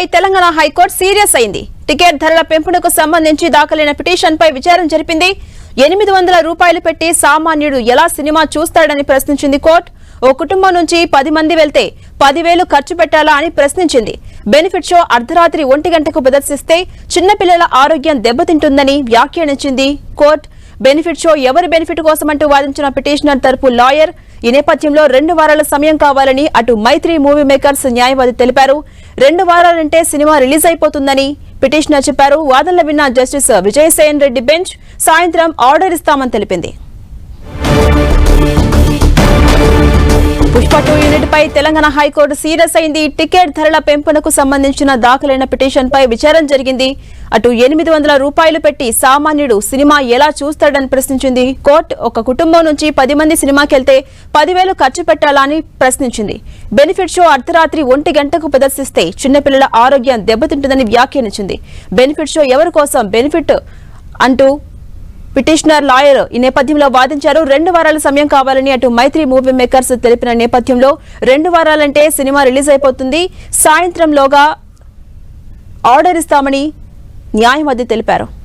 పిటిషన్పై Telangana high court serious అయింది. Ticket ధరల పెంపునకు సంబంధించి దాఖలైన పిటిషన్ పై విచారణ జరిపింది. ఎనిమిది వందల రూపాయలు పెట్టి సామాన్యుడు ఎలా సినిమా చూస్తాడని ప్రశ్నించింది కోర్టు. ఓ కుటుంబం నుంచి పది మంది వెళ్తే పదివేలు ఖర్చు పెట్టాలా అని ప్రశ్నించింది. బెనిఫిట్ షో అర్ధరాత్రి ఒంటి గంటకు ప్రదర్శిస్తే చిన్నపిల్లల ఆరోగ్యం దెబ్బతింటుందని వ్యాఖ్యానించింది కోర్టు. బెనిఫిట్ షో ఎవరి బెనిఫిట్ కోసమంటూ వాదించిన పిటిషనర్ తరపు లాయర్ ఈ నేపథ్యంలో రెండు వారాల సమయం కావాలని అటు మైత్రి మూవీ మేకర్స్ న్యాయవాది తెలిపారు. రెండు వారాలంటే సినిమా రిలీజ్ అయిపోతుందని పిటిషనర్ చెప్పారు. వాదనలు విన్న జస్టిస్ విజయసేన్ రెడ్డి బెంచ్ సాయంత్రం ఆర్డర్ ఇస్తామని తెలిపింది. పై తెలంగాణ హైకోర్టు సీరియస్ అయింది. టికెట్ ధరల పెంపునకు సంబంధించిన దాఖలైన పిటిషన్పై విచారణ జరిగింది. అటు ఎనిమిది వందల రూపాయలు పెట్టి సామాన్యుడు సినిమా ఎలా చూస్తాడని ప్రశ్నించింది. కోర్టు ఒక కుటుంబం నుంచి పది మంది సినిమాకెళ్తే పదివేలు ఖర్చు పెట్టాలా అని ప్రశ్నించింది. బెనిఫిట్ షో అర్ధరాత్రి ఒంటి గంటకు ప్రదర్శిస్తే చిన్నపిల్లల ఆరోగ్యం దెబ్బతింటుందని వ్యాఖ్యానించింది. బెనిఫిట్ షో ఎవరి కోసం బెనిఫిట్ అంటూ పిటిషనర్ లాయర్ ఈ నేపథ్యంలో వాదించారు. రెండు వారాల సమయం కావాలని అటు మైత్రి మూవీ మేకర్స్ తెలిపిన నేపథ్యంలో రెండు వారాలంటే సినిమా రిలీజ్ అయిపోతుంది. సాయంత్రంలోగా ఆర్డర్ ఇస్తామని న్యాయవాది తెలిపారు.